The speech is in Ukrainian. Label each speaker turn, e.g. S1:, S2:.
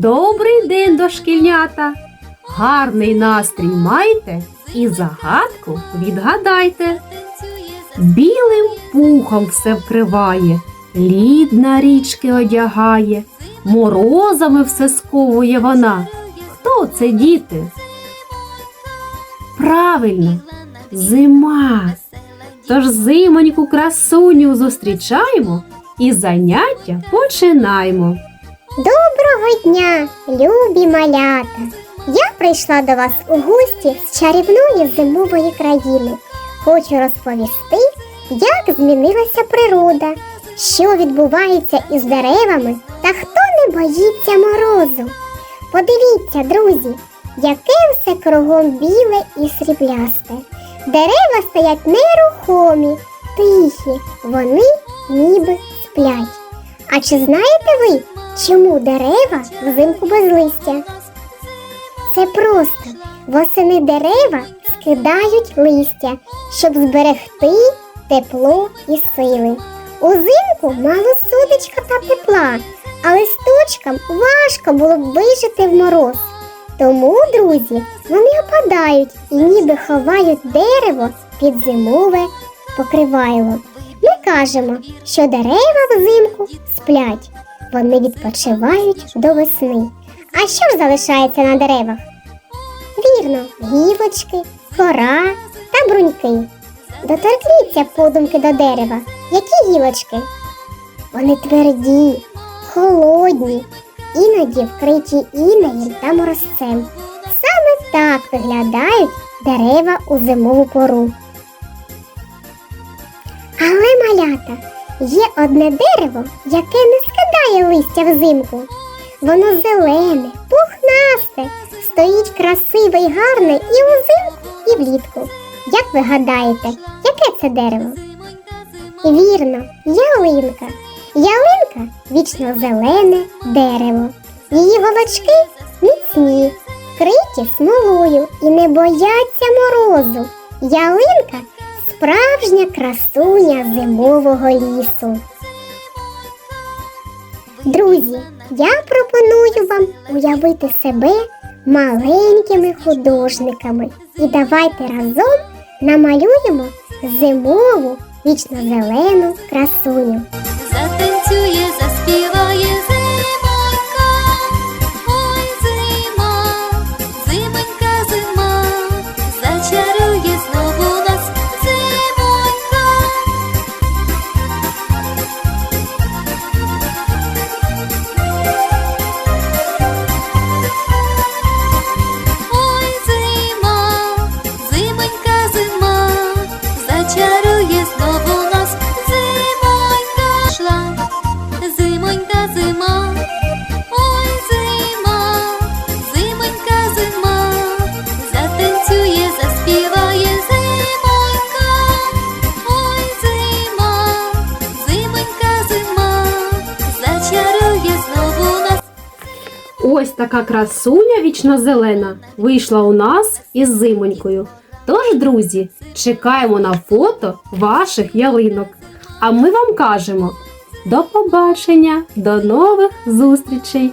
S1: Добрий день, дошкільнята! Гарний настрій майте і загадку відгадайте. Білим пухом все вкриває, лід на річки одягає, морозами все сковує вона. Хто це, діти? Правильно, зима. Тож зимоньку красуню зустрічаємо і заняття починаємо.
S2: Доброго дня, любі малята! Я прийшла до вас у гості з чарівної зимової країни. Хочу розповісти, як змінилася природа, що відбувається із деревами та хто не боїться морозу. Подивіться, друзі, яке все кругом біле і сріблясте. Дерева стоять нерухомі, тихі, вони ніби сплять. А чи знаєте ви, чому дерева взимку без листя? Це просто восени дерева скидають листя, щоб зберегти тепло і сили. Узимку мало сонечка та тепла, а листочкам важко було б вижити в мороз. Тому, друзі, вони опадають і ніби ховають дерево під зимове покривайло. Ми кажемо, що дерева взимку сплять, вони відпочивають до весни. А що ж залишається на деревах? Вірно, гілочки, кора та бруньки. Доторкніться подумки до дерева. Які гілочки? Вони тверді, холодні, іноді вкриті інеєм та морозцем. Саме так виглядають дерева у зимову пору. Але малята, є одне дерево, яке не скидає листя взимку. Воно зелене, пухнасте, стоїть красиве й гарне і взимку, і влітку. Як ви гадаєте, яке це дерево? Вірно, ялинка. Ялинка вічно зелене дерево. Її голочки міцні, вкриті смолою і не бояться морозу. Ялинка справжня красуня зимового лісу. Друзі, я пропоную вам уявити себе маленькими художниками і давайте разом намалюємо зимову вічно-зелену красуню.
S3: Затанцює,
S1: Ось така красуня вічно-зелена вийшла у нас із зимонькою. Тож, друзі, чекаємо на фото ваших ялинок. А ми вам кажемо до побачення, до нових зустрічей!